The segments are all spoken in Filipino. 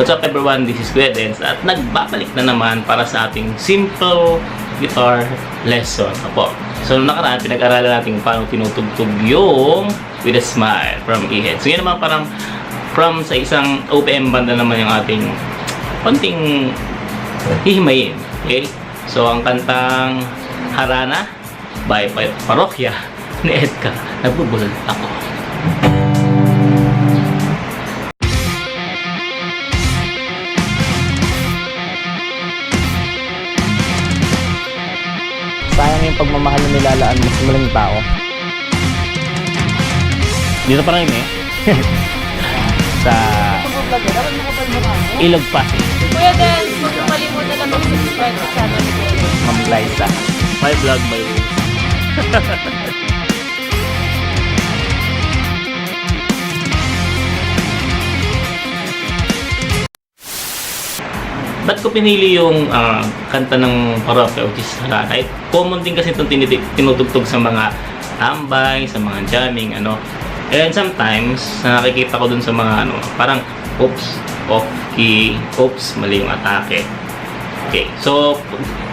What's up everyone, this is Kuya Dens at nagbabalik na naman para sa ating simple guitar lesson. Apo. So nung nakaraan, pinag-aralan natin paano tinutugtog yung With a Smile from Ehead. So yun naman parang from sa isang OPM banda naman yung ating konting hihimayin. Okay? So ang kantang Harana by Pa- Parokya ni Edka. Nagbubul ako. Mo sa maling tao. Dito pa rin eh. sa Ilog Pasig. Kuya Den, huwag mo kalimutan na mag-subscribe sa channel ko. Ma'am Liza. My vlog, my rules. Ba't ko pinili yung ah, kanta ng parokya which is Harana? Eh, common din kasi itong tinutugtog sa mga tambay, sa mga jamming, ano. And sometimes, nakikita ko dun sa mga ano, parang, oops, off key, oops, mali yung atake. Okay, so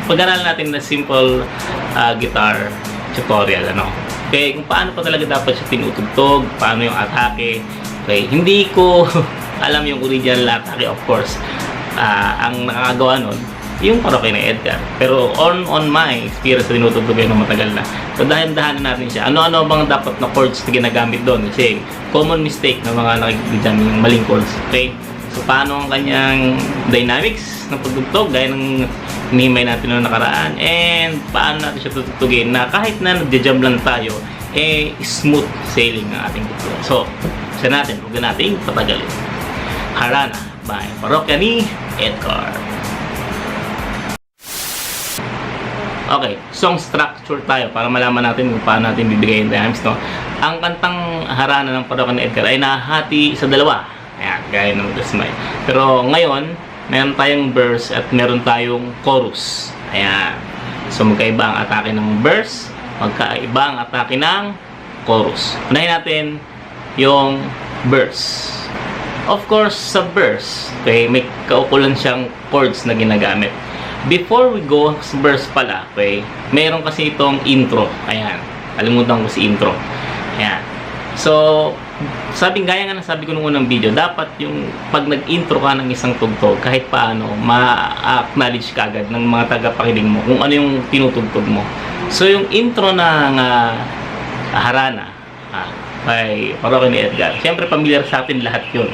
pag-aralan natin na simple ah, guitar tutorial ano. Okay, kung paano pa talaga dapat siya tinutugtog, paano yung atake. Okay, hindi ko alam yung original atake of course. Ah, ang nakakagawa nun, yung parokya ni Edgar. Pero on on my experience tinutugtog yun ng matagal na. So dahan-dahanan natin siya. Ano-ano bang dapat na chords na ginagamit doon? Kasi common mistake ng mga nakikijam yung maling chords. Okay? So, paano ang kanyang dynamics ng pagtugtog gaya ng hinihimay natin noong nakaraan and paano natin siya tutugtugin na kahit na nagja-jam lang tayo eh smooth sailing ang ating tugtog. So, siya natin, huwag na nating patagalin. Harana by Parokya ni Edgar. Okay, song structure tayo para malaman natin kung paano natin bibigay yung dynamics, no? Ang kantang harana ng Parokya ni Edgar ay nahati sa dalawa. Ayan, gaya ng Smile. Pero ngayon, meron tayong verse at meron tayong chorus. Ayan. So magkaiba ang atake ng verse, magkaiba ang atake ng chorus. Unahin natin yung verse. Of course, sa verse, okay, may kaukulan siyang chords na ginagamit. Before we go sa verse pala, okay, meron kasi itong intro. Ayan. Kalimutan ko si intro. Ayan. So, sabi gaya nga ng sabi ko nung unang video, dapat yung pag nag-intro ka ng isang tugtog, kahit paano, ma-acknowledge ka agad ng mga tagapakinig mo kung ano yung tinutugtog mo. So, yung intro ng ah, Harana, ah, by Parokya ni Edgar, siyempre familiar sa atin lahat yun.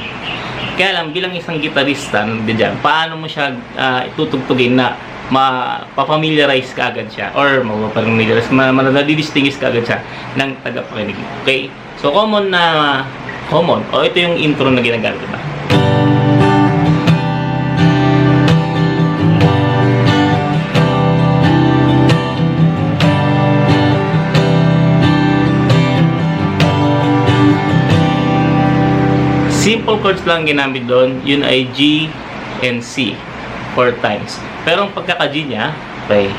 Kaya lang, bilang isang gitarista nandiyan, paano mo siya ah, itutugtugin na mapapamiliarize ka agad siya or mapapamiliarize, ma madidistinguish ka agad siya ng tagapakinig. Okay? So, common na common. O, ito yung intro na ginagamit ba? Simple chords lang ginamit doon. Yun ay G and C. Four times. Pero ang pagkaka-G niya, okay.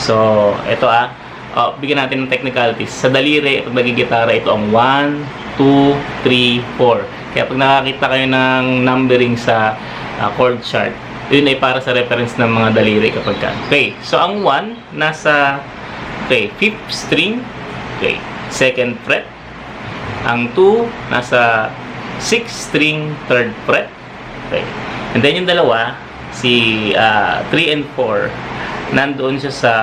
So, ito ah. Oh, bigyan natin ng technicalities. Sa daliri, pag nagigitara, ito ang 1, 2, 3, 4. Kaya pag nakakita kayo ng numbering sa ah, chord chart, yun ay para sa reference ng mga daliri kapag ka. Okay, so ang 1, nasa okay, 5th string, okay, second fret. Ang 2, nasa 6th string, third fret. Okay. And then yung dalawa, si 3 and 4, nandoon siya sa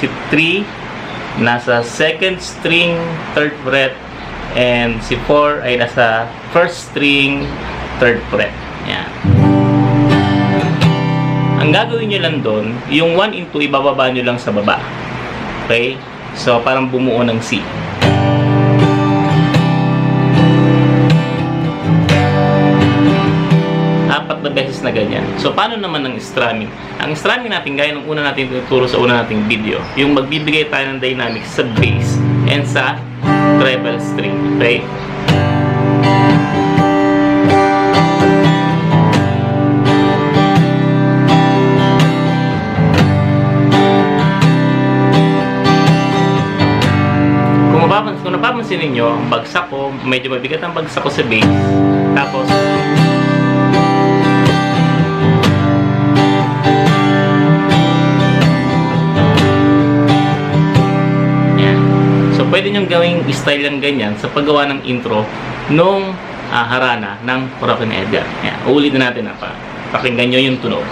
si 3 nasa second string, third fret, and si 4 ay nasa first string, third fret. Yan. Ang gagawin nyo lang doon, yung 1 into ibababa nyo lang sa baba. Okay? So, parang bumuo ng C. beses na ganyan. So, paano naman ang strumming? Ang strumming natin, gaya ng una natin tuturo sa una nating video, yung magbibigay tayo ng dynamics sa bass and sa treble string. Okay? Kung napapansin ninyo, ang bagsak ko, medyo mabigat ang bagsak ko sa bass. Tapos, natin gawing style lang ganyan sa paggawa ng intro nung ah, harana ng ni Edgar. Ayan, uulitin natin na pa. Pakinggan nyo yung tunog.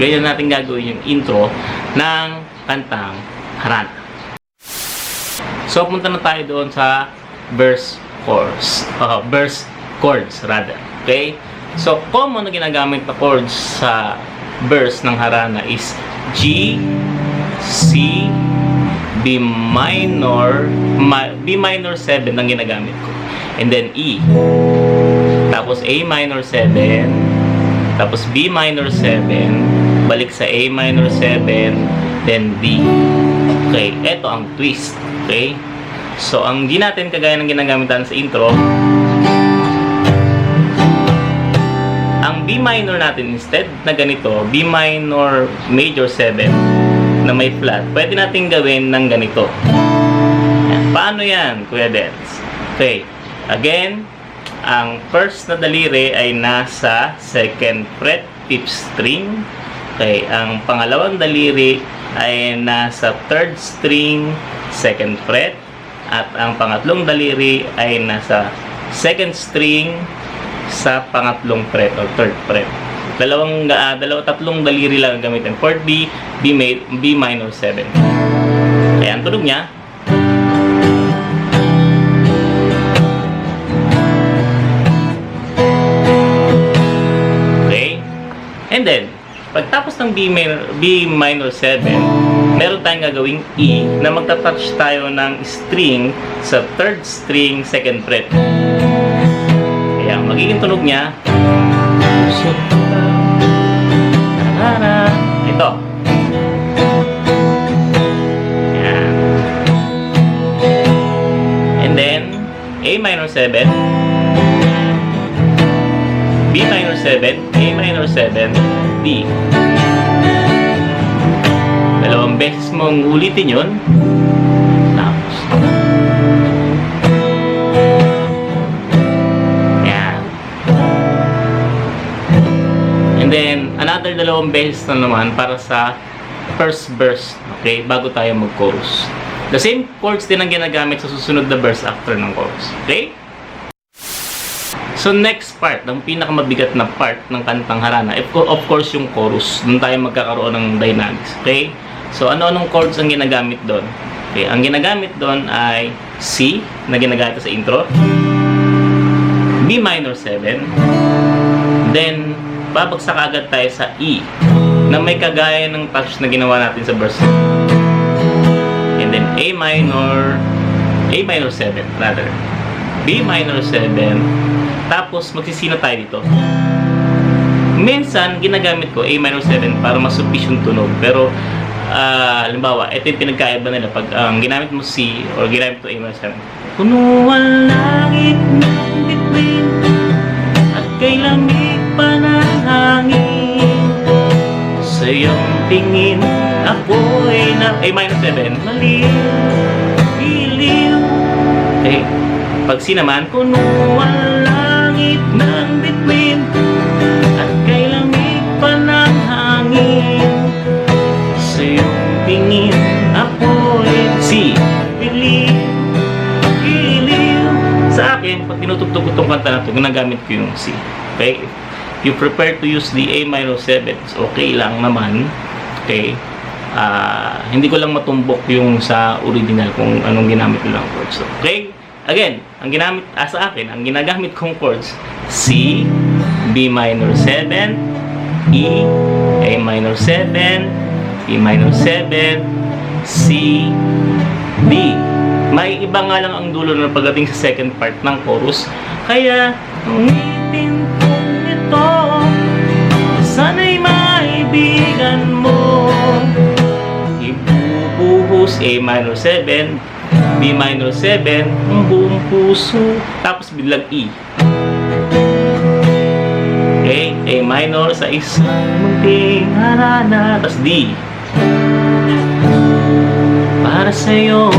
Ganyan natin gagawin yung intro ng kantang Harana. So, punta na tayo doon sa verse chords. Uh, verse chords, rather. Okay? So, common na ginagamit na chords sa verse ng Harana is G, C, B minor, B minor 7 ang ginagamit ko. And then E. Tapos A minor 7, tapos B minor 7, balik sa A minor 7, then D. Okay, ito ang twist. Okay? So, ang di natin kagaya ng ginagamit natin sa intro, ang B minor natin instead na ganito, B minor major 7 na may flat, pwede natin gawin ng ganito. Paano yan, Kuya Dens? Okay, again, ang first na daliri ay nasa second fret, fifth string. Okay, ang pangalawang daliri ay nasa third string, second fret. At ang pangatlong daliri ay nasa second string sa pangatlong fret or third fret. Dalawang, uh, dalawa, tatlong daliri lang ang gamitin. Fourth B, B, B minor 7. Kaya ang tunog niya, Okay? And then, pagtapos ng B minor, B minor 7, meron tayong gagawing E na magta-touch tayo ng string sa third string, second fret. Kaya magiging tunog niya, ito. Yan. And then, A minor 7, B minor 7, A minor 7, D. Dalawang beses mong ulitin yun. Tapos. Yan. And then, another dalawang beses na naman para sa first verse. Okay? Bago tayo mag-chorus. The same chords din ang ginagamit sa susunod na verse after ng chorus. Okay? So next part, ang pinakamabigat na part ng kantang harana, of co- of course yung chorus. Doon tayo magkakaroon ng dynamics. Okay? So ano-anong chords ang ginagamit doon? Okay, ang ginagamit doon ay C na ginagamit sa intro. B minor 7. Then babagsak agad tayo sa E na may kagaya ng touch na ginawa natin sa verse. And then A minor A minor 7 rather. B minor 7 tapos magsisina tayo dito. Minsan ginagamit ko A minor 7 para masupis yung tunog pero ah, halimbawa, ito yung pinagkaiba nila pag ang ginamit mo C or ginamit mo A minor 7. Puno ang langit ng bituin at kay lamig pa ng hangin sa iyong tingin ako'y na A minor 7 mali iliw okay pag C naman puno ang tinutugtog ko itong kanta na ito ginagamit ko yung C. Okay? You prepare to use the A minor 7 okay lang naman. Okay? Ah, hindi ko lang matumbok yung sa original kung anong ginamit nilang chords. So, okay? Again ang ginamit ah, sa akin ang ginagamit kong chords C B minor 7 E A minor 7 E minor 7 C D may iba nga lang ang dulo na pagdating sa second part ng chorus. Kaya umitin kong ito sana'y maibigan mo. Ibubuhos A minor 7 B minor 7 ang buong puso tapos biglang E. Okay A minor sa isang munting harana tapos D. Para sa'yo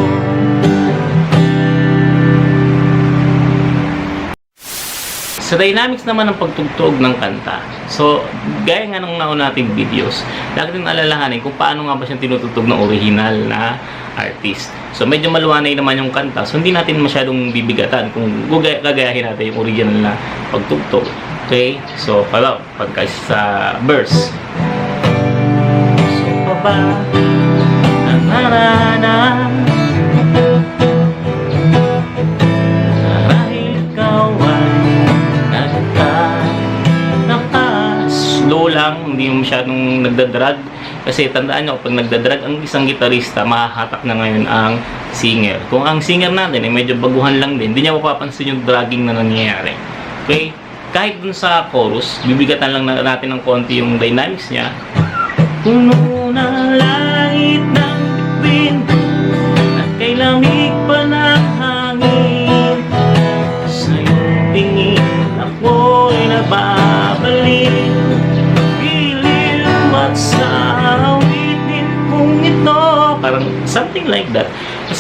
Sa dynamics naman ng pagtugtog ng kanta, so, gaya nga nung nauna nating videos, lagi din alalahanin kung paano nga ba siyang tinutugtog ng original na artist. So, medyo maluwanay naman yung kanta, so hindi natin masyadong bibigatan kung gagayahin natin yung original na pagtugtog. Okay? So, pala, pagka sa verse. So, pa ba ang narana Marahil lang, hindi masyadong nagdadrag. Kasi tandaan nyo, pag nagdadrag ang isang gitarista, mahahatak na ngayon ang singer. Kung ang singer natin ay medyo baguhan lang din, hindi niya mapapansin yung dragging na nangyayari. Okay? Kahit dun sa chorus, bibigatan lang na- natin ng konti yung dynamics niya. Puno ng langit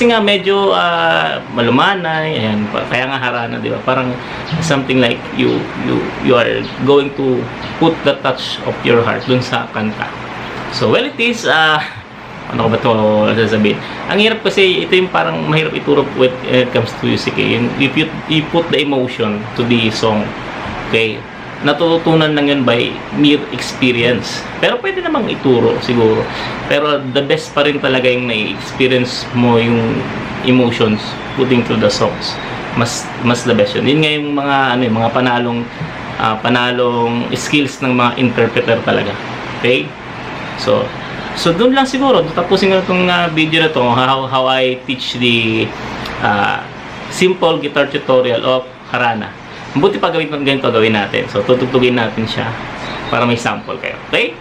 kasi nga medyo ah, malumanay ayan kaya nga harana di ba parang something like you you you are going to put the touch of your heart dun sa kanta So, well, it is, ah, ano ko ba ito sasabihin? Ang hirap kasi, ito yung parang mahirap ituro when it comes to music. Eh. You, you put the emotion to the song, okay, natututunan lang yun by mere experience. Pero pwede namang ituro, siguro. Pero the best pa rin talaga yung na-experience mo yung emotions putting to the songs. Mas mas the best yun. Yun nga yung mga, ano, yung mga panalong ah, panalong skills ng mga interpreter talaga. Okay? So, so doon lang siguro. Tapusin ko itong ah, video na to how, how I teach the ah, simple guitar tutorial of Harana. Mabuti pa gawin ganito gawin natin. So, tutugtugin natin siya para may sample kayo. Okay?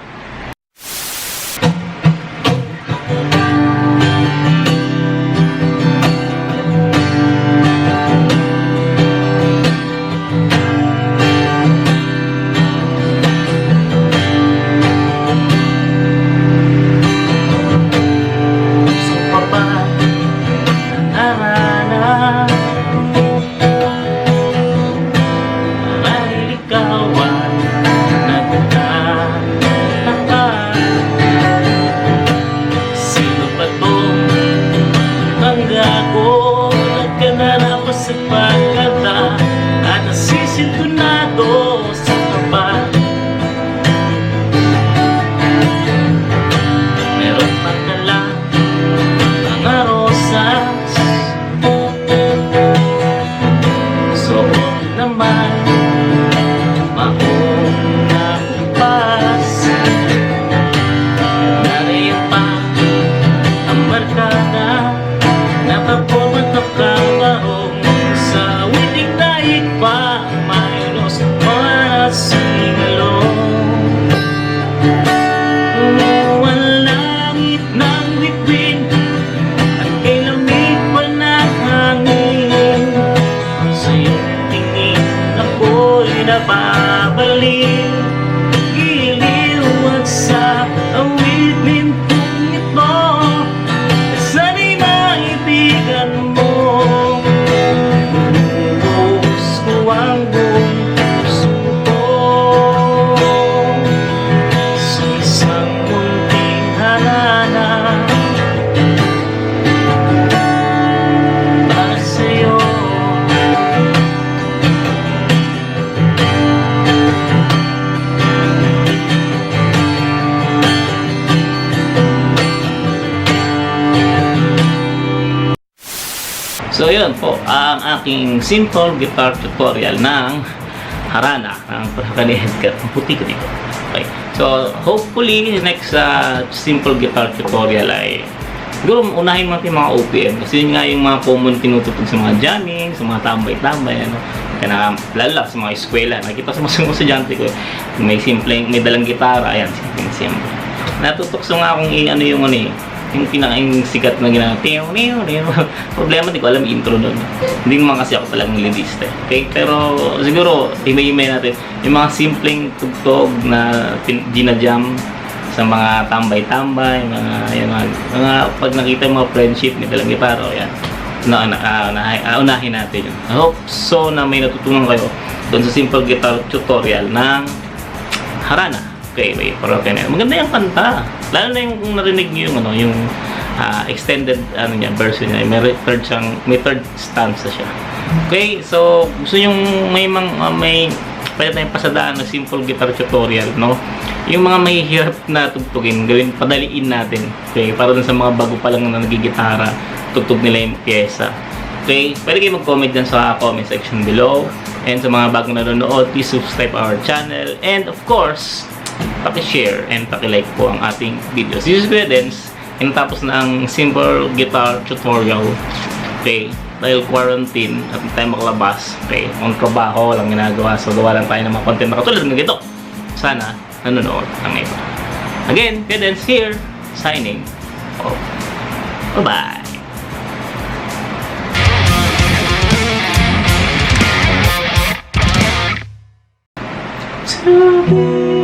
So yun po, ang aking simple guitar tutorial ng Harana, ng Paraka ni Edgar. Ang puti ko dito. Okay. So, hopefully, next uh, simple guitar tutorial ay siguro unahin natin mga OPM kasi yun nga yung mga common tinutupag sa mga jamming, sa mga tambay-tambay, ano. Kaya lala sa mga eskwela. Nakita sa mga estudyante ko, may simpleng, may dalang gitara, ayan, simpleng simple. Natutokso nga akong i- ano yung ano eh, yung pinaka yung sikat na ginagawa. Tiyo, tiyo, tiyo. Problema, di ko alam intro nun. Hindi naman kasi ako talagang lyricist eh. Okay? Pero siguro, himay-himay natin. Yung mga simpleng tugtog na ginajam sa mga tambay-tambay, mga, yan, mga, mga, pag nakita yung mga friendship ni dalang gitaro, yan. Na, na, ah, unahin, ah, natin yun. I hope so na may natutunan kayo doon sa simple guitar tutorial ng Harana. Okay, may paroke na. Maganda yung kanta. Lalo na yung kung narinig niyo yung ano, yung ah, extended ano niya version niya. May third siyang, may third stanza siya. Okay, so gusto yung may mang ah, may pwede tayong pasadaan na simple guitar tutorial, no? Yung mga may hirap na tugtugin, gawin, padaliin natin. Okay, para dun sa mga bago pa lang na nagigitara, tugtog nila yung pyesa. Okay, pwede kayo mag-comment dyan sa comment section below. And sa mga bagong nanonood, please subscribe our channel. And of course, paki-share and paki-like po ang ating videos. This is Dens. And tapos na ang simple guitar tutorial. Okay, dahil quarantine at hindi tayo makalabas. Okay, ang trabaho, walang ginagawa. So, gawa lang tayo ng mga content na katulad ng ito. Sana, nanonood ang iba. Again, Dens here, signing off. Bye-bye! to be